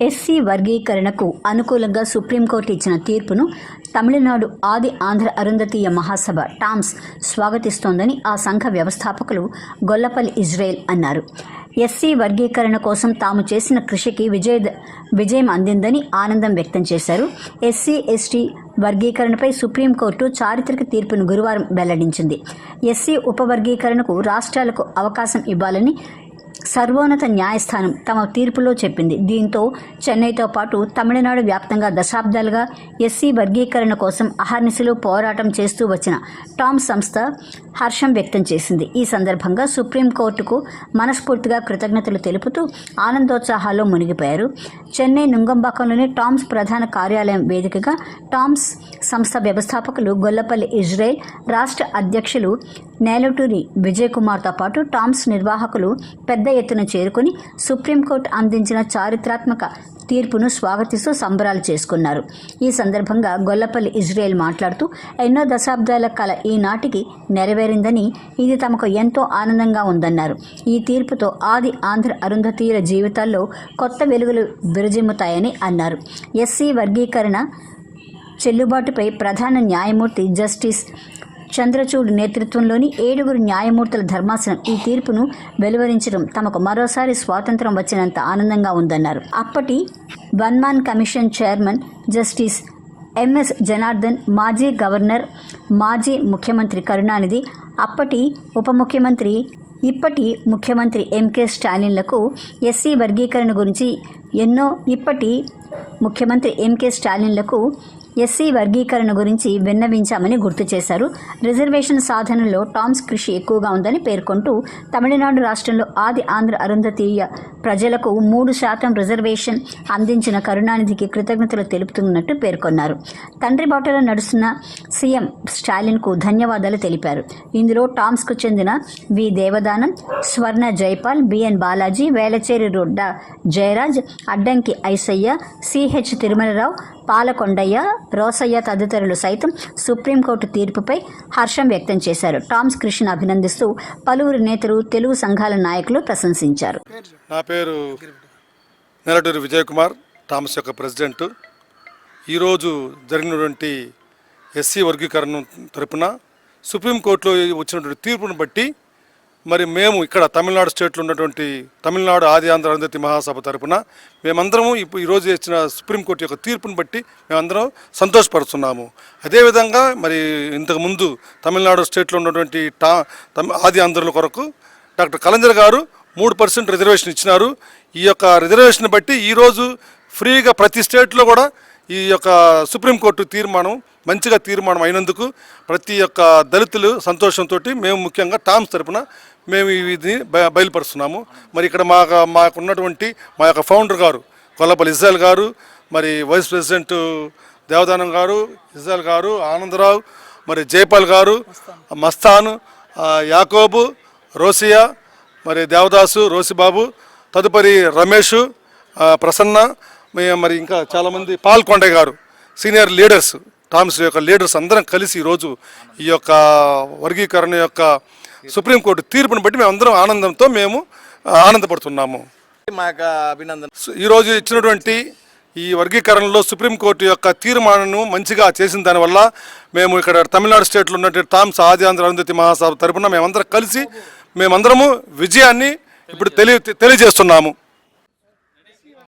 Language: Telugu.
ఎస్సీ వర్గీకరణకు అనుకూలంగా సుప్రీంకోర్టు ఇచ్చిన తీర్పును తమిళనాడు ఆది ఆంధ్ర అరుంధతీయ మహాసభ టామ్స్ స్వాగతిస్తోందని ఆ సంఘ వ్యవస్థాపకులు గొల్లపల్లి ఇజ్రాయెల్ అన్నారు. ఎస్సీ వర్గీకరణ కోసం తాము చేసిన కృషికి విజయ విజయం అందిందని ఆనందం వ్యక్తం చేశారు. ఎస్సీ ఎస్టీ వర్గీకరణపై సుప్రీంకోర్టు చారిత్రక తీర్పును గురువారం వెల్లడించింది. ఎస్సీ ఉపవర్గీకరణకు రాష్ట్రాలకు అవకాశం ఇవ్వాలని సర్వోన్నత న్యాయస్థానం తమ తీర్పులో చెప్పింది. దీంతో చెన్నైతో పాటు తమిళనాడు వ్యాప్తంగా దశాబ్దాలుగా ఎస్సీ వర్గీకరణ కోసం అహర్నిశలు పోరాటం చేస్తూ వచ్చిన టామ్ సంస్థ హర్షం వ్యక్తం చేసింది. ఈ సందర్భంగా సుప్రీంకోర్టుకు మనస్ఫూర్తిగా కృతజ్ఞతలు తెలుపుతూ ఆనందోత్సాహాల్లో మునిగిపోయారు. చెన్నై నుంగంబాకంలోని టామ్స్ ప్రధాన కార్యాలయం వేదికగా టామ్స్ సంస్థ వ్యవస్థాపకులు గొల్లపల్లి ఇజ్రాయెల్ రాష్ట్ర అధ్యక్షులు నేలటూరి విజయ్ కుమార్తో పాటు టామ్స్ నిర్వాహకులు పెద్ద ఎత్తున చేరుకుని సుప్రీంకోర్టు అందించిన చారిత్రాత్మక తీర్పును స్వాగతిస్తూ సంబరాలు చేసుకున్నారు. ఈ సందర్భంగా గొల్లపల్లి ఇజ్రాయెల్ మాట్లాడుతూ ఎన్నో దశాబ్దాల కల ఈనాటికి నెరవేరిందని ఇది తమకు ఎంతో ఆనందంగా ఉందన్నారు. ఈ తీర్పుతో ఆది ఆంధ్ర అరుంధతీయుల జీవితాల్లో కొత్త వెలుగులు విరజిమ్ముతాయని అన్నారు. ఎస్సీ వర్గీకరణ చెల్లుబాటుపై ప్రధాన న్యాయమూర్తి జస్టిస్ చంద్రచూడ్ నేతృత్వంలోని ఏడుగురు న్యాయమూర్తుల ధర్మాసనం ఈ తీర్పును వెలువరించడం తమకు మరోసారి స్వాతంత్రం వచ్చినంత ఆనందంగా ఉందన్నారు. అప్పటి one commission chairman justice MS Janardhan మాజీ గవర్నర్ మాజీ ముఖ్యమంత్రి కరుణానిధి అప్పటి ఉప ముఖ్యమంత్రి ఇప్పటి ముఖ్యమంత్రి ఎంకే స్టాలిన్లకు ఎస్సీ వర్గీకరణ గురించి ఎన్నో ఇప్పటి ముఖ్యమంత్రి ఎంకే స్టాలిన్లకు ఎస్సీ వర్గీకరణ గురించి విన్నవించామని గుర్తు చేశారు. రిజర్వేషన్ సాధనలో టామ్స్ కృషి ఎక్కువగా ఉందని పేర్కొంటూ తమిళనాడు రాష్ట్రంలో ఆది ఆంధ్ర అరుంధతీయ ప్రజలకు మూడు శాతం రిజర్వేషన్ అందించిన కరుణానిధికి కృతజ్ఞతలు తెలుపుతున్నట్టు పేర్కొన్నారు. తండ్రి బాటలో నడుస్తున్న సీఎం స్టాలిన్కు ధన్యవాదాలు తెలిపారు. ఇందులో టామ్స్కు చెందిన V. Devadanam Swarna Jaipal BN Balaji Velacheri Rodda Jayaraj Addanki Isaiah CH Tirumalarao Palakondaiah Rosaiah తదితరులు సైతం సుప్రీంకోర్టు తీర్పుపై హర్షం వ్యక్తం చేశారు. టామ్స్ కృష్ణ అభినందిస్తూ పలువురు నేతలు తెలుగు సంఘాల నాయకులు ప్రశంసించారు. నా పేరు నెలటూరి విజయ్ కుమార్ యొక్క ప్రెసిడెంట్. ఈరోజు జరిగినటువంటి ఎస్సీ వర్గీకరణ తరపున సుప్రీంకోర్టులో వచ్చినటువంటి తీర్పును బట్టి మరి మేము ఇక్కడ తమిళనాడు స్టేట్లో ఉన్నటువంటి తమిళనాడు ఆది ఆంధ్ర అరుంధతి మహాసభ తరపున మేమందరము ఇప్పుడు ఈరోజు ఇచ్చిన సుప్రీంకోర్టు యొక్క తీర్పును బట్టి మేమందరం సంతోషపడుతున్నాము. అదేవిధంగా మరి ఇంతకుముందు తమిళనాడు స్టేట్లో ఉన్నటువంటి టా తమి ఆది ఆంధ్రుల కొరకు డాక్టర్ కలంజర్ గారు మూడు పర్సెంట్ రిజర్వేషన్ ఇచ్చినారు. ఈ యొక్క రిజర్వేషన్ బట్టి ఈరోజు ఫ్రీగా ప్రతి స్టేట్లో కూడా ఈ యొక్క సుప్రీంకోర్టు తీర్మానం మంచిగా తీర్మానం అయినందుకు ప్రతి ఒక్క దళితులు సంతోషంతో మేము ముఖ్యంగా టామ్స్ తరపున మేము ఇది బయలుపరుస్తున్నాము. మరి ఇక్కడ మా మాకు ఉన్నటువంటి మా యొక్క ఫౌండర్ గారు కొల్లపల్లి ఇజ్రాయల్ గారు మరి వైస్ ప్రెసిడెంట్ దేవదానం గారు ఇజ్రాయల్ గారు ఆనందరావు మరి జైపాల్ గారు మస్తాన్ యాకోబు రోసియా మరి దేవదాసు రోసిబాబు తదుపరి రమేష్ ప్రసన్న మరి ఇంకా చాలామంది Palkondaiah garu senior leaders Toms యొక్క లీడర్స్ అందరం కలిసి ఈరోజు ఈ యొక్క వర్గీకరణ యొక్క సుప్రీంకోర్టు తీర్పును బట్టి మేము అందరం ఆనందంతో మేము ఆనందపడుతున్నాము. మా యొక్క అభినందన ఈరోజు ఇచ్చినటువంటి ఈ వర్గీకరణలో సుప్రీంకోర్టు యొక్క తీర్మానం మంచిగా చేసిన దానివల్ల మేము ఇక్కడ తమిళనాడు స్టేట్లో ఉన్నటువంటి టామ్స్ ఆది ఆంధ్ర అరుంధతి మహాసభ తరపున మేమందరం కలిసి మేమందరము విజయాన్ని ఇప్పుడు తెలియ తెలియజేస్తున్నాము.